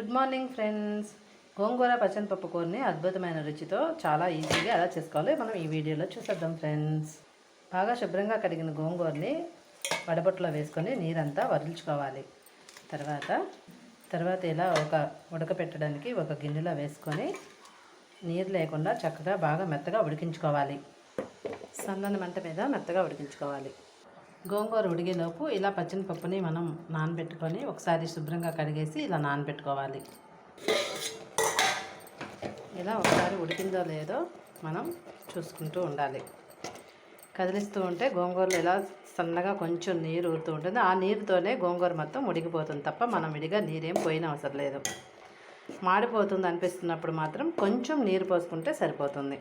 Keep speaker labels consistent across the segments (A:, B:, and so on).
A: Good morning friends గోంగూర పచ్చనిపప్పు కూరని అద్భుతమైన రుచితో చాలా ఈజీగా ఎలా చేసుకోవాలో మనం ఈ వీడియోలో చూసేద్దాం ఫ్రెండ్స్ బాగా శుభ్రంగా కడిగిన గోంగూరని వడబొట్టులో వేసుకొని నీరంతా వదిల్చుకోవాలి. తర్వాత తర్వాత ఇలా ఒక ఉడకపెట్టడానికి ఒక గిన్నెలో వేసుకొని నీరు లేకుండా చక్కగా బాగా మెత్తగా ఉడికించుకోవాలి. సన్నని మంట మీద మెత్తగా ఉడికించుకోవాలి. గోంగూర ఉడిగేలోపు ఇలా పచ్చని పప్పుని మనం నానబెట్టుకొని ఒకసారి శుభ్రంగా కడిగేసి ఇలా నానబెట్టుకోవాలి. ఇలా ఒకసారి ఉడికిందో లేదో మనం చూసుకుంటూ ఉండాలి. కదిలిస్తూ ఉంటే గోంగూరలో ఇలా సన్నగా కొంచెం నీరు ఊరుతూ ఉంటుంది. ఆ నీరుతోనే గోంగూర మొత్తం ఉడికిపోతుంది తప్ప మనం విడిగా నీరేం పోయిన అవసరం లేదు. మాడిపోతుంది అనిపిస్తున్నప్పుడు మాత్రం కొంచెం నీరు పోసుకుంటే సరిపోతుంది.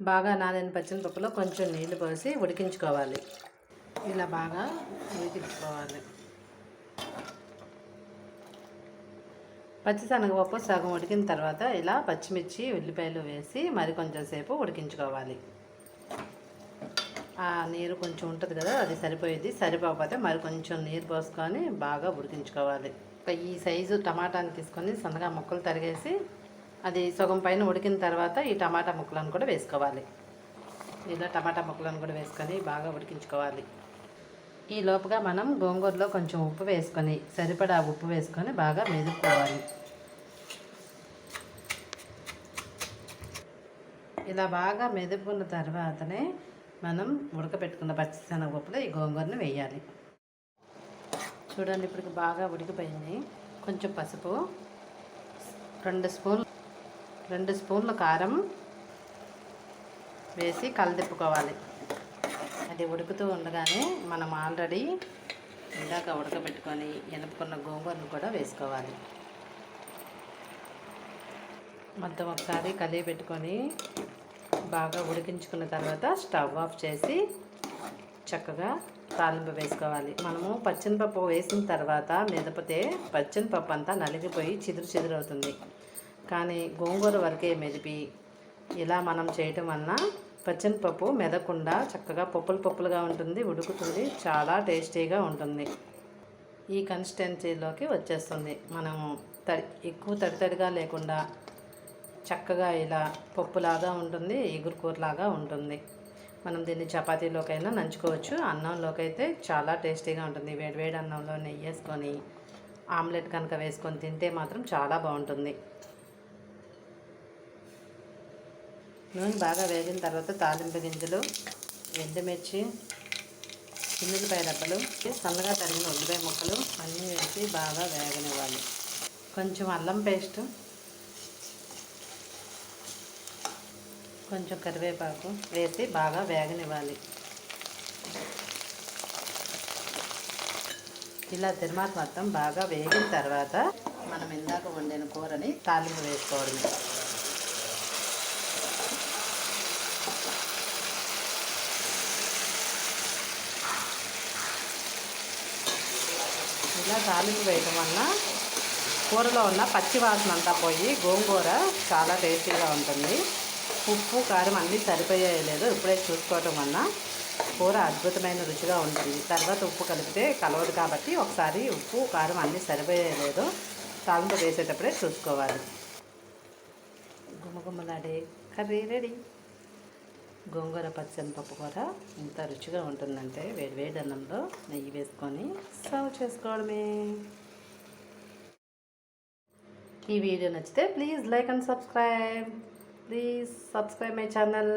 A: బాగా నానిన పచ్చిమిరపప్పులో కొంచెం నీళ్ళు పోసి ఉడికించుకోవాలి. ఇలా బాగా ఉడికించుకోవాలి పచ్చిశనగపప్పు సగం ఉడికిన తర్వాత ఇలా పచ్చిమిర్చి ఉల్లిపాయలు వేసి మరి కొంచెం సేపు ఉడికించుకోవాలి. ఆ నీరు కొంచెం ఉంటుంది కదా అది సరిపోయేది. సరిపోకపోతే మరి కొంచెం నీరు పోసుకొని బాగా ఉడికించుకోవాలి. ఈ సైజు టమాటాని తీసుకొని సన్నగా ముక్కలు తరిగేసి అది సగం పైన ఉడికిన తర్వాత ఈ టమాటా ముక్కలను కూడా వేసుకోవాలి. ఇలా టమాటా ముక్కలను కూడా వేసుకొని బాగా ఉడికించుకోవాలి. ఈ లోపుగా మనం గోంగూరలో కొంచెం ఉప్పు వేసుకొని సరిపడా ఉప్పు వేసుకొని బాగా మెదుపుకోవాలి. ఇలా బాగా మెదుపుకున్న తర్వాతనే మనం ఉడకపెట్టుకున్న పచ్చిశనగపప్పులో ఈ గోంగూరను వేయాలి. చూడండి ఇప్పుడు బాగా ఉడికిపోయింది. కొంచెం పసుపు రెండు స్పూన్లు రెండు స్పూన్ల కారం వేసి కలదిప్పుకోవాలి. అది ఉడుకుతూ ఉండగానే మనం ఆల్రెడీ ఇందాక ఉడకబెట్టుకొని ఎనుపుకున్న గోంగూరను కూడా వేసుకోవాలి. మొత్తం ఒకసారి కలిగి పెట్టుకొని బాగా ఉడికించుకున్న తర్వాత స్టవ్ ఆఫ్ చేసి చక్కగా తాలింపు వేసుకోవాలి. మనము పచ్చనిపప్పు వేసిన తర్వాత మెదపితే పచ్చనిపప్పు అంతా నలిగిపోయి చిదురు చిదురు అవుతుంది. కానీ గోంగూర వరకే మెదిపి ఇలా మనం చేయటం వలన పచ్చనిపప్పు మెదకుండా చక్కగా పప్పులు పప్పులుగా ఉంటుంది ఉడుకుతుంది చాలా టేస్టీగా ఉంటుంది. ఈ కన్సిస్టెన్సీలోకి వచ్చేస్తుంది. మనము తడి ఎక్కువ తడి తడిగా లేకుండా చక్కగా ఇలా పప్పులాగా ఉంటుంది ఎగురుకూరలాగా ఉంటుంది. మనం దీన్ని చపాతీలోకైనా నంచుకోవచ్చు. అన్నంలోకి అయితే చాలా టేస్టీగా ఉంటుంది. వేడివేడి అన్నంలో నెయ్యి వేసుకొని ఆమ్లెట్ కనుక వేసుకొని తింటే మాత్రం చాలా బాగుంటుంది. నూనె బాగా వేగిన తర్వాత తాలింపు గింజలు ఎండుమిర్చి చిన్నులపాయ డబ్బలు సన్నగా తరిగిన ఉల్లిపాయ ముక్కలు అన్నీ వేసి బాగా వేగనివ్వాలి. కొంచెం అల్లం పేస్ట్ కొంచెం కరివేపాకు వేసి బాగా వేగనివ్వాలి. ఇలా తిరుమాత మొత్తం బాగా వేగిన తర్వాత మనం ఇందాక వండిన కూరని తాలింపు వేసుకోవడమే. ఇలా తాలింపు వేయడం వల్ల కూరలో ఉన్న పచ్చి వాసన అంతా పోయి గోంగూర చాలా టేస్టీగా ఉంటుంది. ఉప్పు కారం అన్నీ సరిపోయాయో లేదో ఇప్పుడే చూసుకోవటం వల్ల కూర అద్భుతమైన రుచిగా ఉంటుంది. తర్వాత ఉప్పు కలిపితే కలవదు కాబట్టి ఒకసారి ఉప్పు కారం అన్నీ సరిపోయాయో లేదో తాలింపు వేసేటప్పుడే చూసుకోవాలి. గుమ్మగుమ్మలాడే కర్రీ రెడీ. గోంగూర పచ్చని పప్పు కూర ఎంత రుచిగా ఉంటుందంటే వేడి వేడి అన్నంలో నెయ్యి వేసుకొని సర్వ్ చేసుకోవడమే. ఈ వీడియో నచ్చితే please like and subscribe. Please subscribe my channel.